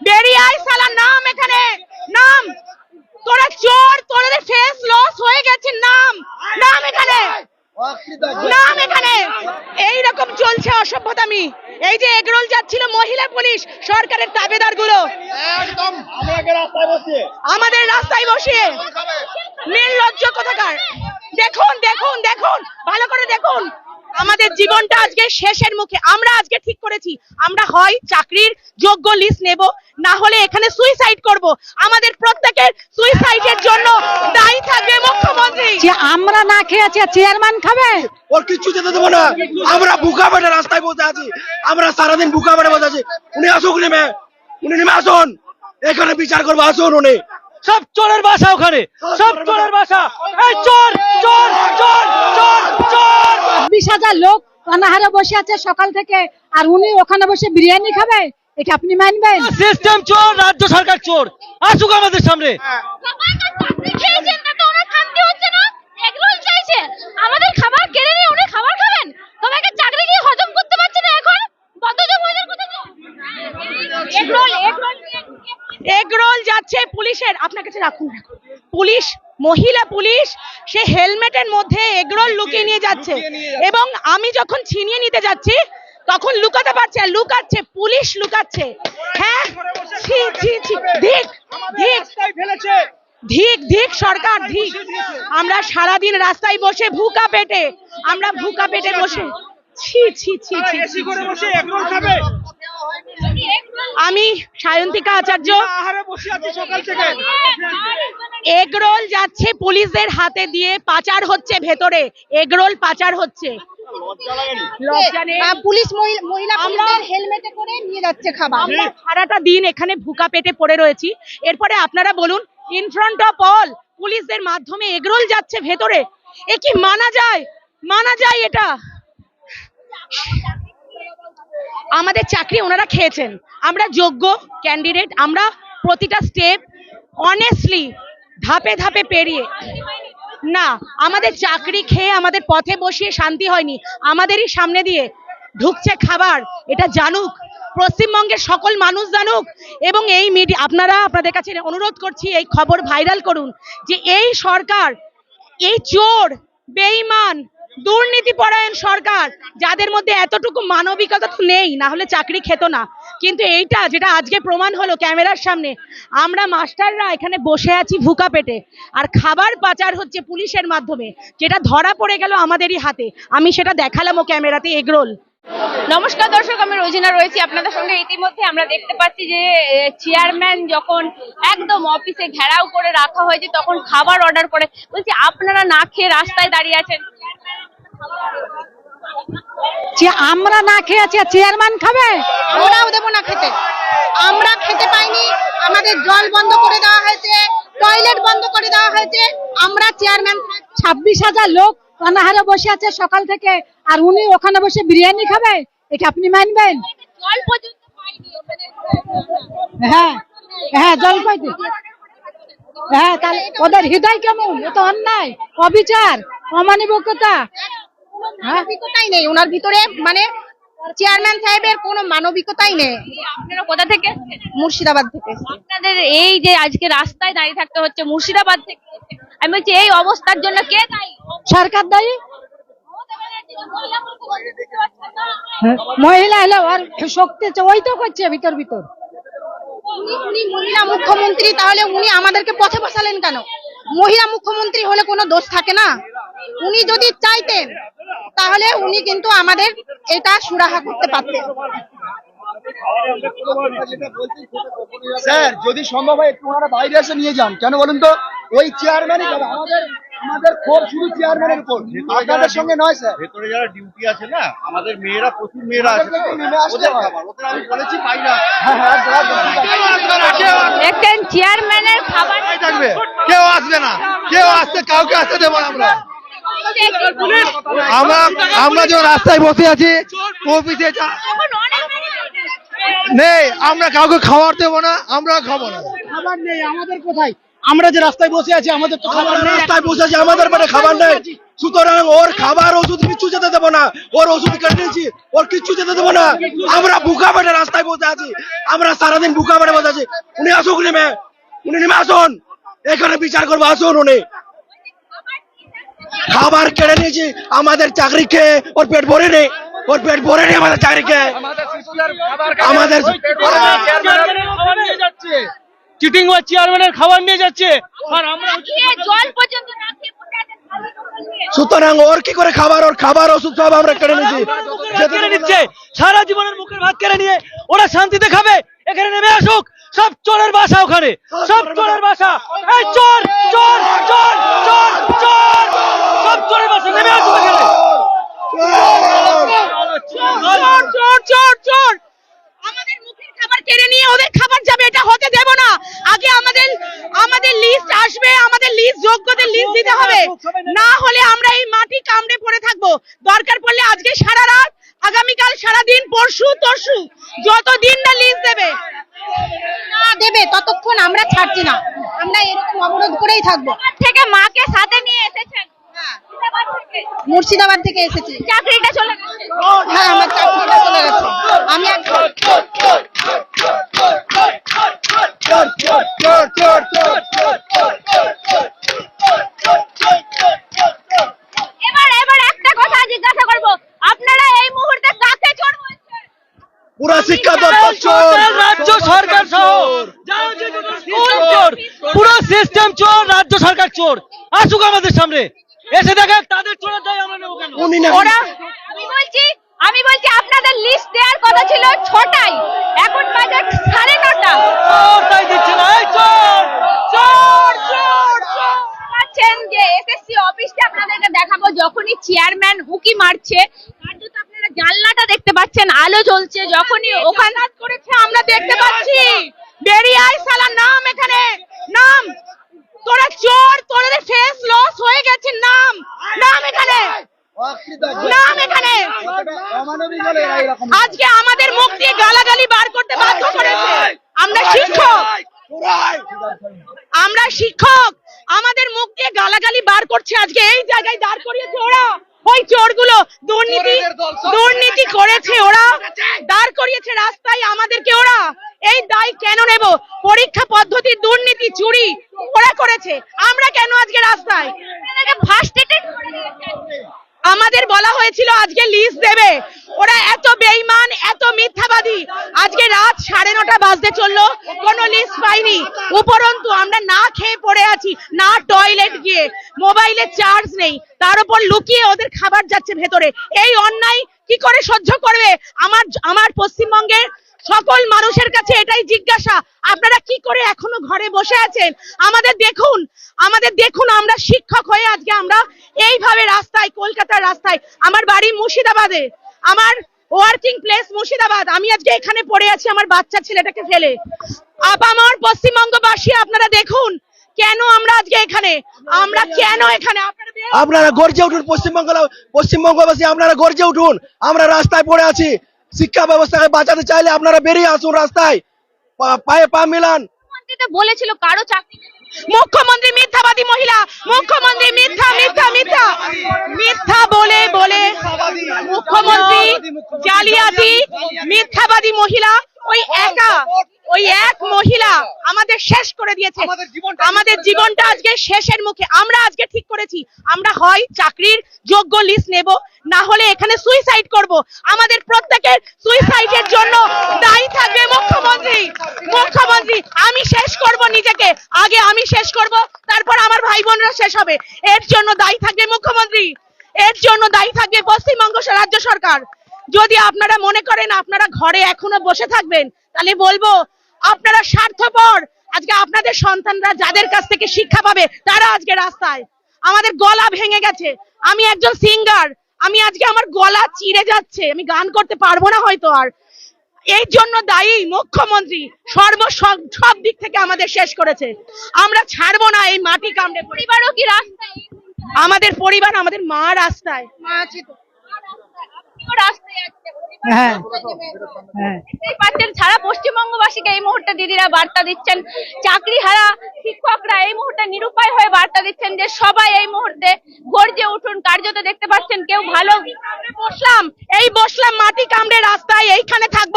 বেরিয়ে আয় নাম এখানে নাম। তোরা চোর তোদের ফেস লস হয়ে গেছে নাম। নাম এখানে। নাম এখানে। এই রকম চলছে অসভ্যতামি। এই যে এগরোল যাচ্ছিল মহিলা পুলিশ সরকারের তাবেদারগুলো আমাদের রাস্তায় বসিয়ে। নির্লজ্জ কোথাকার? দেখুন দেখুন দেখুন। ভালো করে দেখুন। আমাদের জীবনটা আজকে শেষের মুখে। আমরা আজকে ঠিক করেছি। আমরা হয় চাকরির যোগ্য লিস্ট নেব না হলে এখানে সুইসাইড করব। আমাদের প্রত্যেকের সুইসাইডের জন্য দায়ী থাকবে মুখ্যমন্ত্রী। যে আমরা না খেয়ে আছি চেয়ারম্যান খাবে? ওর কিচ্ছু যেতে দেবো না। আমরা বুকা পেটে রাস্তায় বসে আছি। আমরা সারাদিন বুকা পেটে বসে আছি। উনি আসুক নেমে উনি নেমে আসুন। এখানে বিচার করব আসুন উনি। সব চোরের বাসা ওখানে। সব চোরের বাসা। এই চোর চোর চোর চোর চোর। বিশ হাজার লোক অনাহারে বসে আছে সকাল থেকে। আর উনি ওখানে বসে বিরিয়ানি খাবে? এটা আপনি মানবেন? সিস্টেম চোর রাজ্য সরকার চোর। আসুক আমাদের সামনে। আমাদের খাবার কেড়ে নিয়ে উনি খাবার খাবেন? চাকরি হজম করতে পারছে না এখন? এগরোল যাচ্ছে পুলিশের। আপনার কাছে রাখুন। পুলিশ মহিলা পুলিশ সে হেলমেটের মধ্যে এগরোল লুকিয়ে নিয়ে যাচ্ছে। এবং আমি যখন ছিনিয়ে নিতে যাচ্ছি তখন লুকাতে পারছে লুকাচ্ছে পুলিশ লুকাচ্ছে। হ্যাঁ? ধিক ধিক। ধিক ধিক সরকার ধিক। আমরা সারাদিন রাস্তায় বসে ভুকা পেটে আমরা ভুকা পেটে বসে। ছি ছি ছি ছি ছি, ছি। আমি সায়ন্তিকা আচার্য। এগরোল যাচ্ছে পুলিশদের হাতে দিয়ে পাচার হচ্ছে ভেতরে। এগরোল পাচার হচ্ছে। পুলিশ মহিলা হেলমেটে করে নিয়ে যাচ্ছে খাবার। আমরা সারাটা দিন এখানে ভুকা পেটে পড়ে রয়েছি। এরপরে আপনারা বলুন ইন ফ্রন্ট অফ অল পুলিশদের মাধ্যমে এগরোল যাচ্ছে ভেতরে। এ কি মানা যায়? মানা যায় এটা? আমাদের চাকরি ওনারা খেয়েছেন। আমরা যোগ্য ক্যান্ডিডেট আমরা প্রতিটা স্টেপ অনেস্টলি ধাপে ধাপে পেরিয়ে না, আমাদের চাকরি খেয়ে আমাদের পথে বসিয়ে শান্তি হয়নি। আমাদেরই সামনে দিয়ে ঢুকছে খাবার, এটা জানুক। পশ্চিমবঙ্গের সকল মানুষ জানুক। এবং এই মিডিয়া আপনারা আপনাদের কাছে অনুরোধ করছি, এই খবর ভাইরাল করুন যে এই সরকার, এই চোর, বেঈমান দুর্নীতিপরায়ণ সরকার, যাদের মধ্যে এতটুকু মানবিকতা তো নেই, না হলে চাকরি খেত না। কিন্তু এইটা যেটা আজকে প্রমাণ হলো ক্যামেরার সামনে, আমরা মাস্টাররা এখানে বসে আছি ভুকা পেটে, আর খাবার পাচার হচ্ছে পুলিশের মাধ্যমে, যেটা ধরা পড়ে গেল আমাদেরই হাতে। আমি সেটা দেখালাম ও ক্যামেরাতে এগরোল। নমস্কার দর্শক, আমি রোজিনা রয়েছি আপনাদের সঙ্গে। ইতিমধ্যে আমরা দেখতে পাচ্ছি যে চেয়ারম্যান যখন একদম অফিসে ঘেরাও করে রাখা হয়েছে, তখন খাবার অর্ডার করে। বলছি, আপনারা না খেয়ে রাস্তায় দাঁড়িয়ে আছেন? যে আমরা না খেয়ে আছি চেয়ারম্যান খাবে? আমরাও দেবো না খেতে। আমরা খেতে পাইনি আমাদের জল বন্ধ করে দেওয়া হয়েছে টয়লেট বন্ধ করে দেওয়া হয়েছে। আমরা চেয়ারম্যান ছাব্বিশ হাজার লোক অনাহারে বসে আছে সকাল থেকে আর উনি ওখানে বসে বিরিয়ানি খাবে? এটা আপনি মানবেন? হ্যাঁ হ্যাঁ জল পাইতে হ্যাঁ তাহলে ওদের হৃদয় কেমন? এ তো অন্যায় অবিচার অমানবিকতা। মানবিকতাই নেই। ওনার ভিতরে মানে চেয়ারম্যান সাহেবের কোনো মানবিকতাই নেই। আপনারা কোথা থেকে? মুর্শিদাবাদ থেকে। আপনাদের এই যে আজকে রাস্তায় দাঁড়িয়ে থাকতে হচ্ছে মুর্শিদাবাদ থেকে। আমি বলছি এই অবস্থার জন্য কে দায়ী? সরকার দায়ী? মমতা ব্যানার্জি যে মহিলা হলো আর শক্তি ওই তো করছে ভিতর ভিতর। উনি মহিলা মুখ্যমন্ত্রী তাহলে উনি আমাদেরকে পথে বসালেন কেন? মহিলা মুখ্যমন্ত্রী হলে কোনো দোষ থাকে না? উনি যদি চাইতেন তাহলে উনি কিন্তু আমাদের এটা সুরাহা করতে পারতেন। স্যার যদি সম্ভব হয় একটু ওনারা বাইরে এসে নিয়ে যান। কেন বলুন তো? ওই চেয়ারম্যানই যাবে আমাদের আমাদের ক্ষোভ শুধু চেয়ারম্যানের উপর। আপনাদের সঙ্গে নয় স্যার। ভেতরে যারা ডিউটি আছে না আমাদের মেয়েরা প্রচুর মেয়েরা আছে। তো, নেমে আসতে ওদের খাবার ওদের আমি বলেছি বাইরে। হ্যাঁ হ্যাঁ চেয়ারম্যানের খাবার থাকবে। কেউ আসবে না। কেউ আসতে কাউকে আসতে দেবো আমরা। আমরা আমরা যখন রাস্তায় বসে আছি অফিসে নেই আমরা কাউকে খাবার দেবো না আমরা খাব না। খাবার নেই আমাদের কোথায়? আমরা যে রাস্তায় বসে আছি আমাদের তো খাবার রাস্তায় বসে আছি আমাদের পেটে খাবার নেই। সুতরাং ওর খাবার ওষুধ কিচ্ছু যেতে দেবো না। ওর ওষুধ কেটে নিয়েছি ওর কিচ্ছু যেতে দেবো না। আমরা বুকা পেটে রাস্তায় বসে আছি। আমরা সারাদিন বুকা পেটে বসে আছি। উনি আসুক নেমে। উনি নেমে আসুন। এখানে বিচার করব আসুন উনি। খাবার কেড়ে নিয়েছি আমাদের চাকরি খেয়ে ওর পেট ভরে নেই ওর পেট ভরে নেই আমাদের চাকরি খেয়ে আমাদের চিটিং বা চেয়ারম্যানের খাবার নিয়ে যাচ্ছে। আর আমরা জল পর্যন্ত না খেয়ে বসে আছেন খালি বোতল নিয়ে। সুতরাং ওর কি করে খাবার? ওর খাবার ওষুধ সব আমরা কেড়ে নিয়েছি। কেড়ে নিচ্ছে। সারা জীবনের মুখের ভাত কেড়ে নিয়ে ওরা শান্তিতে খাবে। এখানে নেমে আসুক। সব চোরের বাসা ওখানে। সব চোরের বাসা। এই চোর চোর চোর চোর চোর। সব চোরের নেমে আসুক এখানে। চোর চোর চোর চোর। আমাদের মুখের খাবার কেড়ে নিয়ে ওদের খাবার যাবে এটা হতে দেব না। আগে আমাদের আমাদের লিস্ট আসবে আমাদের লিস্ট যোগ্যদের লিস্ট দিতে হবে। না হলে আমরা এই মাটি কামড়ে পড়ে থাকব। দরকার পড়লে আজকে সারা রাত আগামীকাল সারা দিন পরশু তরশু যতদিন না লিস্ট দেবে। না দেবে ততক্ষণ আমরা ছাড়ছি না। আমরা এরকম অবরোধ করেই থাকব। থেকে মাকে সাথে নিয়ে এসেছেন। মুর্শিদাবাদ থেকে। এসেছি। চাকরিটা চলে গেছে? হ্যাঁ আমার চাকরিটা চলে গেছে। আমি এবার এবার একটা কথা জিজ্ঞাসা আপনারা এই মুহূর্তে চোর বলছেন? পুরা শিক্ষা দপ্তর চোর। রাজ্য সরকার চোর। পুরো সিস্টেম চোর রাজ্য সরকার চোর। আসুক আমাদের সামনে। এসে দেখে তাদের চোরের দায় আমরা নেব কেন? উনি না ওরা আমি বলছি আমি বলছি আপনাদের লিস্ট দেওয়ার কথা ছিল ছটায় এখন বাজে সাড়ে নটা। তাই দিচ্ছে না। এই চোর! চোর চোর পাচ্ছেন যে এসএসসি অফিসটা আপনাদেরকে দেখাবো যখনই চেয়ারম্যান হুকি মারছে কার্যত আপনারা জানলাটা দেখতে পাচ্ছেন আলো জ্বলছে যখনই ওখানে করেছে আমরা দেখতে পাচ্ছি বেরিয়ে আয় সালা নাম এখানে নাম তোরা চোর তোদের ফেস লস হয়ে গেছে নাম নাম এখানে নাম এখানে আজকে আমাদের মুখ দিয়ে গালাগালি বার করতে বাধ্য করেছে আমরা শিক্ষক আমরা শিক্ষক আমাদের মুখ দিয়ে গালাগালি বার করছে আজকে এই জায়গায় দাঁড় করিয়েছে ওরা। ওই চোরগুলো দুর্নীতি দুর্নীতি করেছে ওরা। দাঁড় করিয়েছে রাস্তায় আমাদেরকে ওরা। এই দায় কেন নেব? পরীক্ষা পদ্ধতির দুর্নীতি চুরি ওরা করেছে। আমরা কেন আজকে রাস্তায়? ফার্স্ট আমাদের বলা হয়েছিল আজকে লিস্ট দেবে। ওরা এত বেইমান এত মিথ্যাবাদী। আজকে রাত সাড়ে নটা বাজতে চলল। লিস্ট পাইনি। উপরন্তু আমরা না খেয়ে পড়ে আছি, না টয়লেট গিয়ে। মোবাইলে চার্জ নেই। তার উপর লুকিয়ে ওদের খাবার যাচ্ছে ভেতরে। এই অন্যায় কি করে সহ্য করবে? আমার আমার পশ্চিমবঙ্গের সকল মানুষের কাছে এটাই জিজ্ঞাসা। আপনারা কি করে এখনও ঘরে বসে আছেন? আমাদের দেখুন আমাদের দেখুন, আমরা শিক্ষক হয়ে আজকে আমরা এইভাবে রাস্তায়, কলকাতার রাস্তায়, আমার বাড়ি মুর্শিদাবাদে, আমার ওয়ার্কিং প্লেস মুর্শিদাবাদ। আমি আজকে এখানে পড়ে আছি আমার বাচ্চা ছেলেটাকে ফেলে। আপামর পশ্চিমবঙ্গবাসী আপনারা দেখুন কেন আমরা আজকে এখানে? আমরা কেন এখানে? আপনারা গর্জে উঠুন পশ্চিমবঙ্গ পশ্চিমবঙ্গবাসী আপনারা গর্জে উঠুন। আমরা রাস্তায় পড়ে আছি। শিক্ষা ব্যবস্থাকে বাঁচাতে চাইলে আপনারা বেরিয়ে আসুন রাস্তায়। পায়ে পা মিলান। বলেছিল কারও চাকরি। মুখ্যমন্ত্রী মিথ্যাবাদী মহিলা মুখ্যমন্ত্রী মিথ্যা মিথ্যা মিথ্যা। মিথ্যা বলে বলে মুখ্যমন্ত্রী জালিয়াতি মিথ্যাবাদী মহিলা ওই একা ওই এক মহিলা আমাদের শেষ করে দিয়েছে। আমাদের জীবনটা আজকে শেষের মুখে। আমরা আজকে ঠিক করেছি। আমরা হয় চাকরির যোগ্য লিস্ট নেব না হলে এখানে সুইসাইড করব। আমাদের প্রত্যেকের সুইসাইডের জন্য দায়ী থাকবে মুখ্যমন্ত্রী মুখ্যমন্ত্রী, আমি শেষ করব নিজেকে। আগে আমি শেষ করব, তারপর আমার ভাই বোনরা শেষ হবে। এর জন্য দায়ী থাকবে মুখ্যমন্ত্রী। এর জন্য দায়ী থাকবে পশ্চিমবঙ্গ রাজ্য সরকার। যদি আপনারা মনে করেন আপনারা ঘরে এখনও বসে থাকবেন, তাহলে বলব, আপনারা স্বার্থপর। আজকে আপনাদের সন্তানরা যাদের কাছ থেকে শিক্ষা পাবে, তারা আজকে রাস্তায়। আমাদের গলা ভেঙে গেছে। আমি একজন সিঙ্গার আমি আজকে আমার গলা চিড়ে যাচ্ছে। আমি গান করতে পারব না হয়তো আর। এই জন্য দায়ী মুখ্যমন্ত্রী সর্ব সব দিক থেকে আমাদের শেষ করেছে। আমরা ছাড়বো না এই মাটি কামড়ে পরিবারও কি রাস্তায়? আমাদের পরিবার আমাদের মা রাস্তায়। মা আছে তো। হ্যাঁ। হ্যাঁ। পাচ্ছেন সারা পশ্চিমবঙ্গবাসীকে এই মুহূর্তে দিদিরা বার্তা দিচ্ছেন চাকরি হারা শিক্ষকরা এই মুহূর্তে নিরুপায় হয়ে বার্তা দিচ্ছেন যে সবাই এই মুহূর্তে গর্জে উঠুন। কার্যত দেখতে পাচ্ছেন কেউ ভালো বসলাম এই বসলাম মাটি কামড়ে রাস্তায় এইখানে থাকব।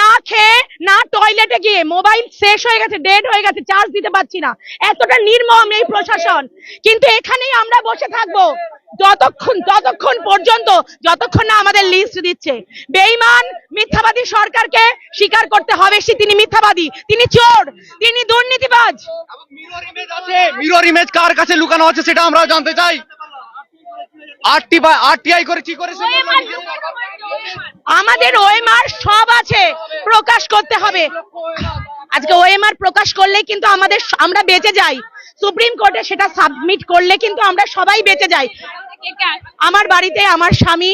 না খেয়ে না টয়লেটে গিয়ে মোবাইল শেষ হয়ে গেছে ডেড হয়ে গেছে চার্জ দিতে পারছি না। এতটা নির্মম এই প্রশাসন। কিন্তু এখানেই আমরা বসে থাকব। যতক্ষণ ততক্ষণ পর্যন্ত যতক্ষণ না আমাদের লিস্ট দিচ্ছে বেইমান মিথ্যাবাদী সরকারকে স্বীকার করতে হবে সে তিনি মিথ্যাবাদী তিনি চোর তিনি দুর্নীতিবাজ। মিরর ইমেজ কার কাছে লুকানো আছে সেটা আমরা জানতে চাই। আরটি বা আরটিআই করে কি করেছে? আমাদের ওএমআর সব আছে প্রকাশ করতে হবে। আজকে ওএমআর প্রকাশ করলে কিন্তু আমাদের আমরা বেঁচে যাই। সুপ্রিম কোর্টে সেটা সাবমিট করলে কিন্তু আমরা সবাই বেঁচে যাই। আমার বাড়িতে আমার স্বামী,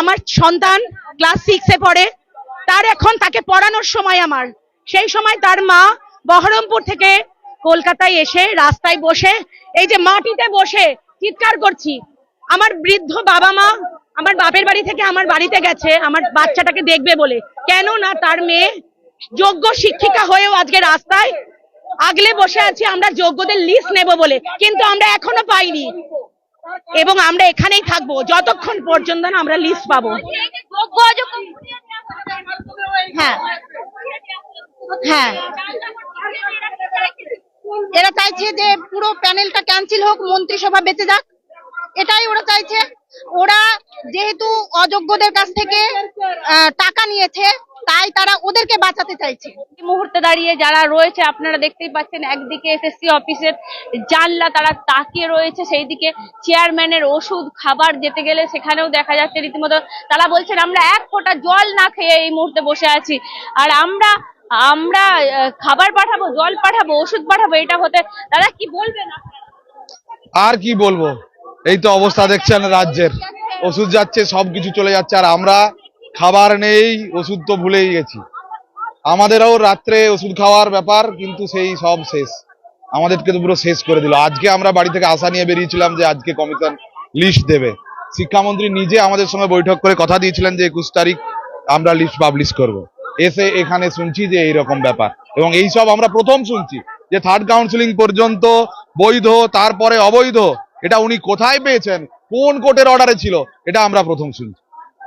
আমার সন্তান ক্লাস সিক্সে পড়ে, তার এখন তাকে পড়ানোর সময় আমার। সেই সময় তার মা বহরমপুর থেকে কলকাতায় এসে রাস্তায় বসে, এই যে মাটিতে বসে চিৎকার করছি। আমার বৃদ্ধ বাবা মা আমার বাপের বাড়ি থেকে আমার বাড়িতে গেছে, আমার বাচ্চাটাকে দেখবে বলে। কেন না তার মেয়ে যোগ্য শিক্ষিকা হয়েও আজকে রাস্তায় আগলে বসে আছি, আমরা যোগ্যদের লিস্ট নেব বলে, কিন্তু আমরা এখনও পাইনি। এবং আমরা এখানেই থাকব, যতক্ষণ পর্যন্ত না আমরা লিস্ট পাবো। হ্যাঁ। হ্যাঁ। এরা চাইছে যে পুরো প্যানেলটা ক্যান্সেল হোক, মন্ত্রিসভা বেঁচে যাক। এটাই ওরা চাইছে। ওরা যেহেতু অযোগ্যদের কাছ থেকে টাকা নিয়েছে তাই তারা ওদেরকে বাঁচাতে চাইছে। এই মুহূর্তে দাঁড়িয়ে যারা রয়েছে আপনারা দেখতেই পাচ্ছেন একদিকে এসএসসি অফিসের জানলা তারা তাকিয়ে রয়েছে সেই দিকে চেয়ারম্যানের ওষুধ খাবার যেতে গেলে সেখানেও দেখা যাচ্ছে রীতিমতো তারা বলছেন আমরা এক ফোঁটা জল না খেয়ে এই মুহূর্তে বসে আছি। আর আমরা আমরা খাবার পাঠাবো জল পাঠাবো ওষুধ পাঠাবো এটা হতে তারা কি বলবেন আপনারা? আর কি বলব? এই তো অবস্থা দেখছেন রাজ্যের। ওষুধ যাচ্ছে সবকিছু চলে যাচ্ছে। আর আমরা খাবার নেই, ওষুধ তো ভুলেই গেছি। আমাদেরও রাত্রে ওষুধ খাওয়ার ব্যাপার, কিন্তু সেই সব শেষ। আমাদেরকে তো পুরো শেষ করে দিল। আজকে আমরা বাড়ি থেকে আশা নিয়ে বেরিয়েছিলাম যে আজকে কমিশন লিস্ট দেবে। শিক্ষামন্ত্রী নিজে আমাদের সঙ্গে বৈঠক করে কথা দিয়েছিলেন যে একুশ তারিখ আমরা লিস্ট পাবলিশ করব। এসে এখানে শুনছি যে এইরকম ব্যাপার। এবং এই সব আমরা প্রথম শুনছি যে থার্ড কাউন্সিলিং পর্যন্ত বৈধ, তারপরে অবৈধ, এটা উনি কোথায় পেয়েছেন? কোন কোর্টের অর্ডারে ছিল? এটা আমরা প্রথম শুনছি।